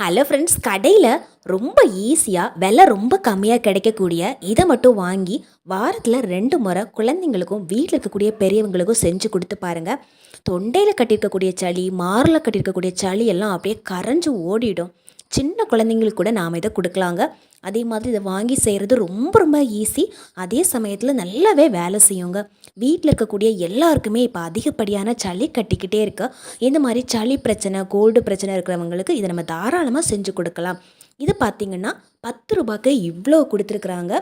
Hello friends கடையில் ரொம்ப ஈஸியாக விலை ரொம்ப கம்மியாக கிடைக்கக்கூடிய இதை மட்டும் வாங்கி வாரத்தில் ரெண்டு முறை குழந்தைங்களுக்கும் வீட்டில் இருக்கக்கூடிய பெரியவங்களுக்கும் செஞ்சு கொடுத்து பாருங்கள் தொண்டையில் கட்டியிருக்கக்கூடிய சளி மாரில் கட்டியிருக்கக்கூடிய சளி எல்லாம் அப்படியே கரைஞ்சு ஓடிடும். சின்ன குழந்தைங்களுக்கு கூட நாம் இதை கொடுக்கலாங்க. அதே மாதிரி இதை வாங்கி செய்கிறது ரொம்ப ரொம்ப ஈஸி அதே சமயத்தில் நல்லாவே வேலை செய்யுங்க. வீட்டில் இருக்கக்கூடிய எல்லாருக்குமே இப்போ அதிகப்படியான சளி கட்டிக்கிட்டே இருக்கு. இந்த மாதிரி சளி பிரச்சனை கோல்டு பிரச்சனை இருக்கிறவங்களுக்கு இதை நம்ம தாராளமாக செஞ்சு கொடுக்கலாம். இது பார்த்திங்கன்னா பத்து ரூபாய்க்கு இவ்வளோ கொடுத்துருக்குறாங்க.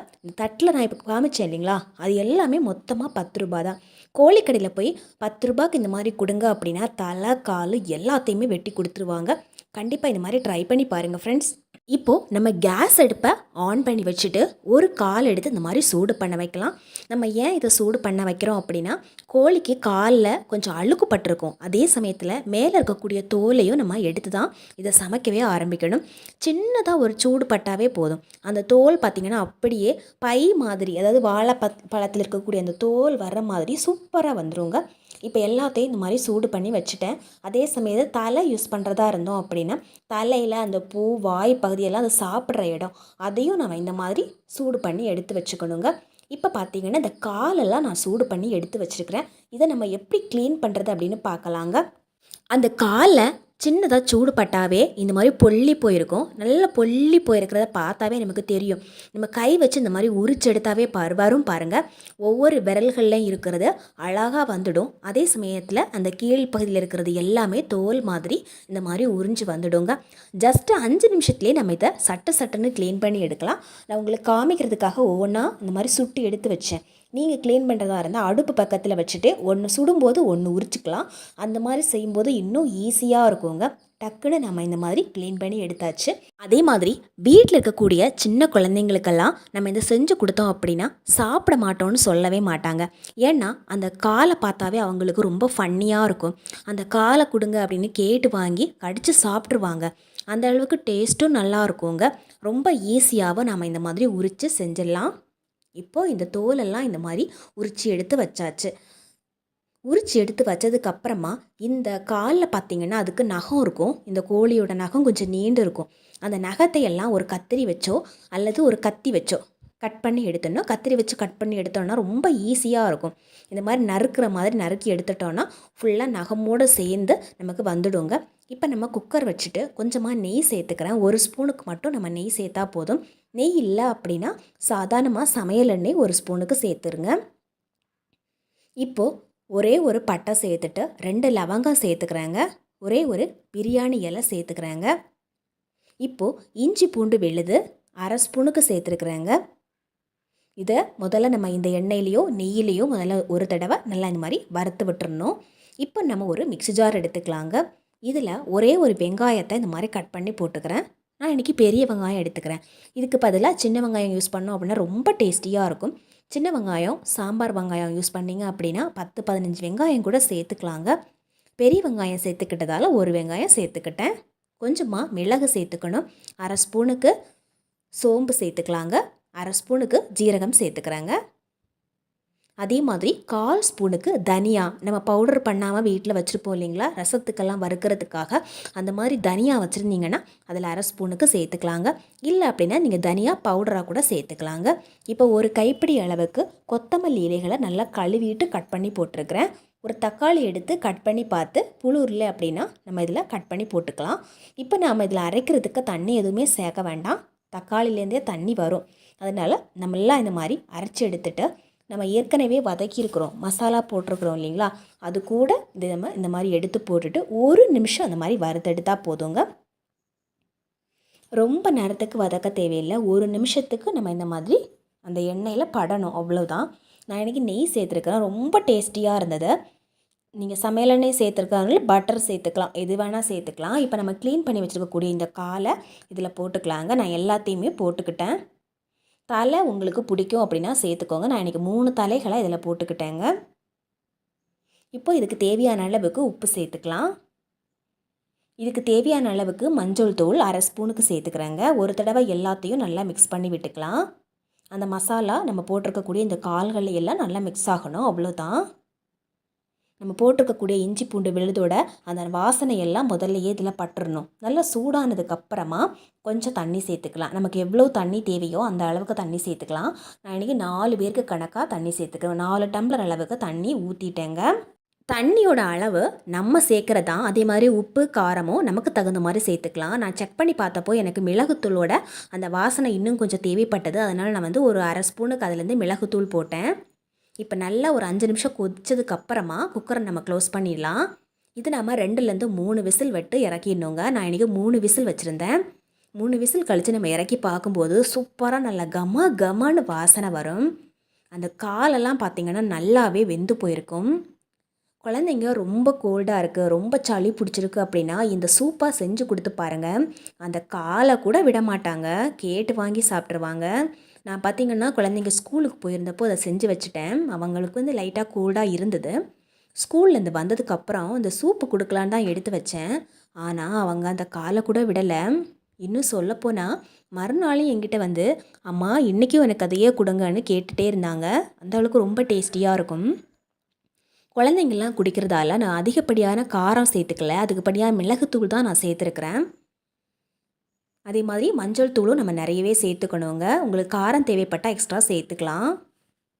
தட்டில் நான் இப்போ காமிச்சேன் இல்லைங்களா? அது எல்லாமே மொத்தமாக பத்து ரூபா தான். கோழிக்கடையில் போய் பத்து ரூபாய்க்கு இந்த மாதிரி கொடுங்க அப்படின்னா தலை கால் எல்லாத்தையுமே வெட்டி கொடுத்துருவாங்க. கண்டிப்பாக இந்த மாதிரி ட்ரை பண்ணி பாருங்கள் ஃப்ரெண்ட்ஸ் இப்போது நம்ம கேஸ் அடுப்பை ஆன் பண்ணி வச்சுட்டு ஒரு கால் எடுத்து இந்த மாதிரி சூடு பண்ண வைக்கலாம். நம்ம ஏன் இதை சூடு பண்ண வைக்கிறோம் அப்படின்னா கோழிக்கு காலில் கொஞ்சம் அழுக்குப்பட்டிருக்கும் அதே சமயத்தில் மேலே இருக்கக்கூடிய தோலையும் நம்ம எடுத்து தான் இதை சமைக்கவே ஆரம்பிக்கணும். சின்னதாக ஒரு சூடு பட்டாவே போதும். அந்த தோல் பார்த்திங்கன்னா அப்படியே பை மாதிரி அதாவது வாழை பத் பழத்தில் இருக்கக்கூடிய அந்த தோல் வர்ற மாதிரி சூப்பராக வந்துருங்க. இப்போ எல்லாத்தையும் இந்த மாதிரி சூடு பண்ணி வச்சுட்டேன். அதே சமயத்தில் தலை யூஸ் பண்ணுறதா இருந்தோம் அப்படின்னா தலையில் அந்த பூ வாய் பகுதியெல்லாம் அது சாப்பிட்ற இடம் அதையும் நம்ம இந்த மாதிரி சூடு பண்ணி எடுத்து வச்சுக்கணுங்க. இப்போ பார்த்தீங்கன்னா இந்த காலெல்லாம் நான் சூடு பண்ணி எடுத்து வச்சுருக்கிறேன். இதை நம்ம எப்படி க்ளீன் பண்ணுறது அப்படின்னு பார்க்கலாங்க. அந்த காலை சின்னதாக சூடு பட்டாவே இந்த மாதிரி பொல்லி போயிருக்கும். நல்லா பொல்லி போயிருக்கிறத பார்த்தாவே நமக்கு தெரியும். நம்ம கை வச்சு இந்த மாதிரி உரிச்செடுத்தாவே பாரு வரும் பாருங்கள் ஒவ்வொரு விரல்கள்லையும் இருக்கிறது அழகாக வந்துடும். அதே சமயத்தில் அந்த கீழ் பகுதியில் இருக்கிறது எல்லாமே தோல் மாதிரி இந்த மாதிரி உறிஞ்சு வந்துடுங்க. ஜஸ்ட்டு அஞ்சு நிமிஷத்துலேயே நம்ம இதை சட்ட சட்டுன்னு க்ளீன் பண்ணி எடுக்கலாம். நான் உங்களுக்கு காமிக்கிறதுக்காக ஒவ்வொன்றா இந்த மாதிரி சுட்டி எடுத்து வச்சேன். நீங்கள் க்ளீன் பண்ணுறதா இருந்தால் அடுப்பு பக்கத்தில் வச்சுட்டு ஒன்று சுடும்போது ஒன்று உரிச்சிக்கலாம். அந்த மாதிரி செய்யும்போது இன்னும் ஈஸியாக இருக்குங்க. டக்குன்னு நம்ம இந்த மாதிரி க்ளீன் பண்ணி எடுத்தாச்சு. அதே மாதிரி வீட்டில் இருக்கக்கூடிய சின்ன குழந்தைங்களுக்கெல்லாம் நம்ம இதை செஞ்சு கொடுத்தோம் அப்படின்னா சாப்பிட மாட்டோம்னு சொல்லவே மாட்டாங்க. ஏன்னா அந்த காலை பார்த்தாவே அவங்களுக்கு ரொம்ப ஃபன்னியாக இருக்கும். அந்த காலை கொடுங்க அப்படின்னு கேட்டு வாங்கி கடித்து சாப்பிட்ருவாங்க அந்த அளவுக்கு டேஸ்ட்டும் நல்லா இருக்குங்க. ரொம்ப ஈஸியாகவும் நம்ம இந்த மாதிரி உரித்து செஞ்சிடலாம். இப்போது இந்த தோலெல்லாம் இந்த மாதிரி உரித்து எடுத்து வச்சாச்சு. உரித்து எடுத்து வச்சதுக்கப்புறமா இந்த காலில் பார்த்தீங்கன்னா அதுக்கு நகம் இருக்கும். இந்த கோழியோட நகம் கொஞ்சம் நீண்டு இருக்கும். அந்த நகத்தை எல்லாம் ஒரு கத்திரி வச்சோ அல்லது ஒரு கத்தி வச்சோ கட் பண்ணி எடுத்தோம்னா கத்திரி வச்சு கட் பண்ணி எடுத்தோம்னா ரொம்ப ஈஸியாக இருக்கும். இந்த மாதிரி நறுக்கிற மாதிரி நறுக்கி எடுத்துட்டோன்னா ஃபுல்லாக நகமோடு சேர்ந்து நமக்கு வந்துடுங்க. இப்போ நம்ம குக்கர் வச்சுட்டு கொஞ்சமாக நெய் சேர்த்துக்கிறேன். ஒரு ஸ்பூனுக்கு மட்டும் நம்ம நெய் சேர்த்தா போதும். நெய் இல்லை அப்படின்னா சாதாரணமாக சமையல் எண்ணெய் ஒரு ஸ்பூனுக்கு சேர்த்துருங்க. இப்போது ஒரே ஒரு பட்டை சேர்த்துட்டு ரெண்டு லவங்கம் சேர்த்துக்கிறாங்க. ஒரே ஒரு பிரியாணி இலை சேர்த்துக்கிறாங்க. இப்போது இஞ்சி பூண்டு வெளுது அரை ஸ்பூனுக்கு சேர்த்துருக்குறாங்க. இதை முதல்ல நம்ம இந்த எண்ணெயிலையோ நெய்யிலையோ முதல்ல ஒரு தடவை நல்லா இந்த மாதிரி வறுத்து விட்டுறணும். இப்போ நம்ம ஒரு மிக்ஸி ஜார் எடுத்துக்கலாங்க. இதில் ஒரே ஒரு வெங்காயத்தை இந்த மாதிரி கட் பண்ணி போட்டுக்கிறேன். நான் இன்றைக்கி பெரிய வெங்காயம் எடுத்துக்கிறேன். இதுக்கு பதிலாக சின்ன வெங்காயம் யூஸ் பண்ணோம் அப்படின்னா ரொம்ப டேஸ்டியாக இருக்கும். சின்ன வெங்காயம் சாம்பார் வெங்காயம் யூஸ் பண்ணிங்க அப்படின்னா பத்து பதினஞ்சு வெங்காயம் கூட சேர்த்துக்கலாங்க. பெரிய வெங்காயம் சேர்த்துக்கிட்டதால ஒரு வெங்காயம் சேர்த்துக்கிட்டேன். கொஞ்சமாக மிளகு சேர்த்துக்கணும். அரை ஸ்பூனுக்கு சோம்பு சேர்த்துக்கலாங்க. அரை ஸ்பூனுக்கு ஜீரகம் சேர்த்துக்கிறாங்க. அதே மாதிரி கால் ஸ்பூனுக்கு தனியா நம்ம பவுடர் பண்ணாமல் வீட்டில் வச்சுருப்போம் இல்லைங்களா? ரசத்துக்கெல்லாம் வறுக்கிறதுக்காக அந்த மாதிரி தனியா வச்சுருந்தீங்கன்னா அதில் அரை ஸ்பூனுக்கு சேர்த்துக்கலாங்க. இல்லை அப்படின்னா நீங்கள் தனியா பவுடராக கூட சேர்த்துக்கலாங்க. இப்போ ஒரு கைப்பிடி அளவுக்கு கொத்தமல்லி இலைகளை நல்லா கழுவிட்டு கட் பண்ணி போட்டிருக்கிறேன். ஒரு தக்காளி எடுத்து கட் பண்ணி பார்த்து புழு இல்லை அப்படின்னா நம்ம இதில் கட் பண்ணி போட்டுக்கலாம். இப்போ நாம் இதில் அரைக்கிறதுக்கு தண்ணி எதுவுமே சேர்க்க வேண்டாம். தக்காளிலேருந்தே தண்ணி வரும். அதனால் நம்மளாம் இந்த மாதிரி அரைச்சி எடுத்துகிட்டு நம்ம ஏற்கனவே வதக்கியிருக்கிறோம். மசாலா போட்டிருக்கிறோம் இல்லைங்களா? அது கூட இது நம்ம இந்த மாதிரி எடுத்து போட்டுட்டு ஒரு நிமிஷம் அந்த மாதிரி வறுத்தெடுத்தால் போதுங்க. ரொம்ப நேரத்துக்கு வதக்க தேவையில்லை. ஒரு நிமிஷத்துக்கு நம்ம இந்த மாதிரி அந்த எண்ணெயில் படணும். அவ்வளோதான் நான் இன்றைக்கி நெய் சேர்த்துருக்கிறேன். ரொம்ப டேஸ்டியாக இருந்தது. நீங்கள் சமையல் எண்ணெய் சேர்த்துருக்காங்க பட்டர் சேர்த்துக்கலாம். எது வேணால் சேர்த்துக்கலாம். இப்போ நம்ம க்ளீன் பண்ணி வச்சுருக்கக்கூடிய இந்த காலை இதில் போட்டுக்கலாங்க. நான் எல்லாத்தையுமே போட்டுக்கிட்டேன். தலை உங்களுக்கு பிடிக்கும் அப்படின்னா சேர்த்துக்கோங்க. நான் இன்றைக்கி மூணு தலைகளை இதில் போட்டுக்கிட்டேங்க. இப்போ இதுக்கு தேவையான அளவுக்கு உப்பு சேர்த்துக்கலாம். இதுக்கு தேவையான அளவுக்கு மஞ்சள் தூள் அரை ஸ்பூனுக்கு சேர்த்துக்கிறேங்க. ஒரு தடவை எல்லாத்தையும் நல்லா மிக்ஸ் பண்ணி விட்டுக்கலாம். அந்த மசாலா நம்ம போட்டிருக்கக்கூடிய இந்த கால்கள் எல்லாம் நல்லா மிக்ஸ் ஆகணும். அவ்வளோதான் நம்ம போட்டிருக்கக்கூடிய இஞ்சி பூண்டு விழுதோட அந்த வாசனையெல்லாம் முதல்லையே இதில் பட்டுறணும். நல்லா சூடானதுக்கு அப்புறமா கொஞ்சம் தண்ணி சேர்த்துக்கலாம். நமக்கு எவ்வளோ தண்ணி தேவையோ அந்த அளவுக்கு தண்ணி சேர்த்துக்கலாம். நான் இன்றைக்கி நாலு பேருக்கு கணக்காக தண்ணி சேர்த்துக்கிறேன். நாலு டம்ளர் அளவுக்கு தண்ணி ஊற்றிட்டேங்க தண்ணியோட அளவு நம்ம சேர்க்குறது? தான் அதே மாதிரி உப்பு காரமும் நமக்கு தகுந்த மாதிரி சேர்த்துக்கலாம். நான் செக் பண்ணி பார்த்தப்போ எனக்கு மிளகுத்தூளோட அந்த வாசனை இன்னும் கொஞ்சம் தேவைப்பட்டது. அதனால் நான் வந்து ஒரு அரை ஸ்பூனுக்கு அதுலேருந்து மிளகுத்தூள் போட்டேன். இப்போ நல்லா ஒரு அஞ்சு நிமிஷம் கொதிச்சதுக்கு அப்புறமா குக்கரை நம்ம க்ளோஸ் பண்ணிடலாம். இது நம்ம ரெண்டுலேருந்து மூணு விசில் விட்டு இறக்கிடணுங்க. நான் இன்றைக்கி மூணு விசில் வச்சுருந்தேன். மூணு விசில் கழித்து நம்ம இறக்கி பார்க்கும்போது சூப்பராக நல்லா கம கமன்னு வாசனை வரும். அந்த காலெல்லாம் பார்த்திங்கன்னா நல்லாவே வெந்து போயிருக்கும். குழந்தைங்க ரொம்ப கோல்டாக இருக்குது ரொம்ப சளி பிடிச்சிருக்கு அப்படின்னா இந்த சூப்பாக செஞ்சு கொடுத்து பாருங்கள் அந்த காலை கூட விட மாட்டாங்க கேட்டு வாங்கி சாப்பிட்ருவாங்க நான் பார்த்தீங்கன்னா குழந்தைங்க ஸ்கூலுக்கு போயிருந்தப்போ அதை செஞ்சு வச்சுட்டேன். அவங்களுக்கு வந்து லைட்டாக கோல்டாக இருந்தது. ஸ்கூல்லேருந்து வந்ததுக்கப்புறம் இந்த சூப்பு கொடுக்கலான்னு தான் எடுத்து வச்சேன். ஆனால் அவங்க அந்த காலை கூட விடலை. இன்னும் சொல்லப்போனால் மறுநாளும் என்கிட்ட வந்து அம்மா இன்றைக்கும் எனக்கு அதையே கொடுங்கன்னு கேட்டுகிட்டே இருந்தாங்க. அந்த அளவுக்கு ரொம்ப டேஸ்டியாக இருக்கும். குழந்தைங்கள்லாம் குடிக்கிறதால நான் அதிகப்படியான காரம் சேர்த்துக்கல. அதுக்குப்படியாக மிளகுத்தூள் தான் நான் சேர்த்துருக்குறேன். அதே மாதிரி மஞ்சள் தூளும் நம்ம நிறையவே சேர்த்துக்கணுங்க. உங்களுக்கு காரம் தேவைப்பட்டால் எக்ஸ்ட்ரா சேர்த்துக்கலாம்.